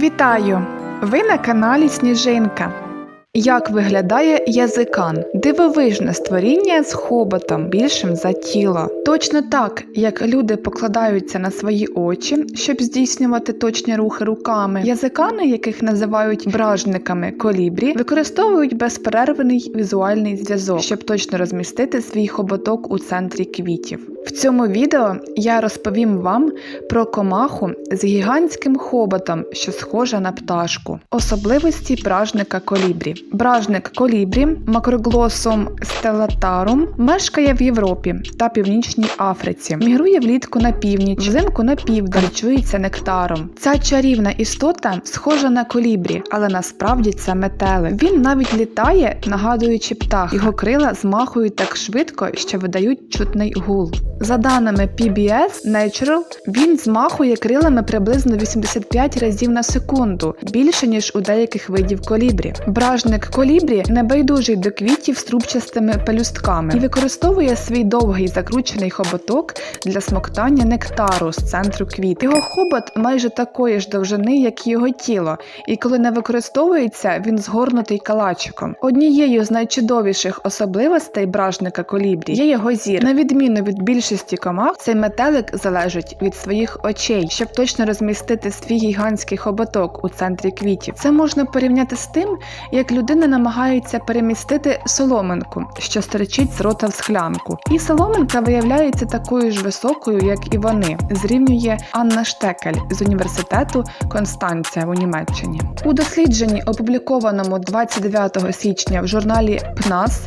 Вітаю! Ви на каналі Сніжинка. Як виглядає язикан? Дивовижне створіння з хоботом більшим за тіло. Точно так, як люди покладаються на свої очі, щоб здійснювати точні рухи руками, язикани, яких називають бражниками колібрі, використовують безперервний візуальний зв'язок, щоб точно розмістити свій хоботок у центрі квітів. В цьому відео я розповім вам про комаху з гігантським хоботом, що схожа на пташку. Особливості бражника колібрі. Бражник колібрі макроглосум стелатарум мешкає в Європі та Північній Африці. Мігрує влітку на північ, взимку на південь, харчується нектаром. Ця чарівна істота схожа на колібрі, але насправді це метелик. Він навіть літає, нагадуючи птах. Його крила змахують так швидко, що видають чутний гул. За даними PBS Natural, він змахує крилами приблизно 85 разів на секунду, більше ніж у деяких видів колібрі. Бражник колібрі небайдужий до квітів з трубчастими пелюстками і використовує свій довгий закручений хоботок для смоктання нектару з центру квіт. Його хобот майже такої ж довжини, як і його тіло, і коли не використовується, він згорнутий калачиком. Однією з найчудовіших особливостей бражника колібрі є його зір. На відміну від більшості комах, цей метелик залежить від своїх очей, щоб точно розмістити свій гігантський хоботок у центрі квітів. Це можна порівняти з тим, як людина намагається перемістити соломинку, що стерчить з рота в склянку. І соломинка виявляється такою ж високою, як і вони, зрівнює Анна Штекель з університету Констанція у Німеччині. У дослідженні, опублікованому 29 січня в журналі ПНАС,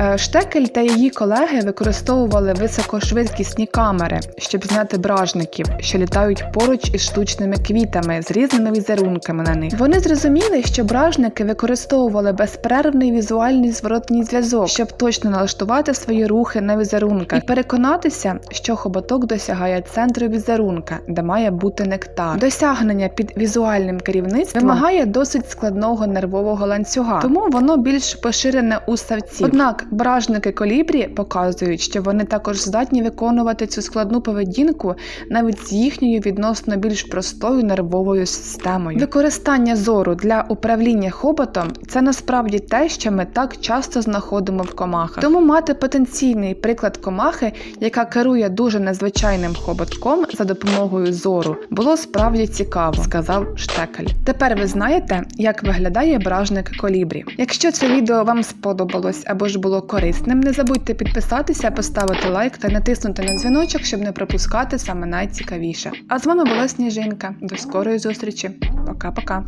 е, Штекель та її колеги використовували високошвидкісні камери, щоб зняти бражників, що літають поруч із штучними квітами з різними візерунками на них. Вони зрозуміли, що бражники використовували безперервний візуальний зворотній зв'язок, щоб точно налаштувати свої рухи на візерунках і переконатися, що хоботок досягає центру візерунка, де має бути нектар. Досягнення під візуальним керівництвом вимагає досить складного нервового ланцюга, тому воно більш поширене у ставці. Однак бражники колібрі показують, що вони також здатні виконувати цю складну поведінку навіть з їхньою відносно більш простою нервовою системою. Використання зору для управління хоботом це насправді те, що ми так часто знаходимо в комахах. Тому мати потенційний приклад комахи, яка керує дуже незвичайним хоботком за допомогою зору, було справді цікаво, сказав Штекель. Тепер ви знаєте, як виглядає бражник колібрі. Якщо це відео вам сподобалось або ж було корисним, не забудьте підписатися, поставити лайк та натиснути на дзвіночок, щоб не пропускати саме найцікавіше. А з вами була Сніжинка. До скорої зустрічі. Пока-пока.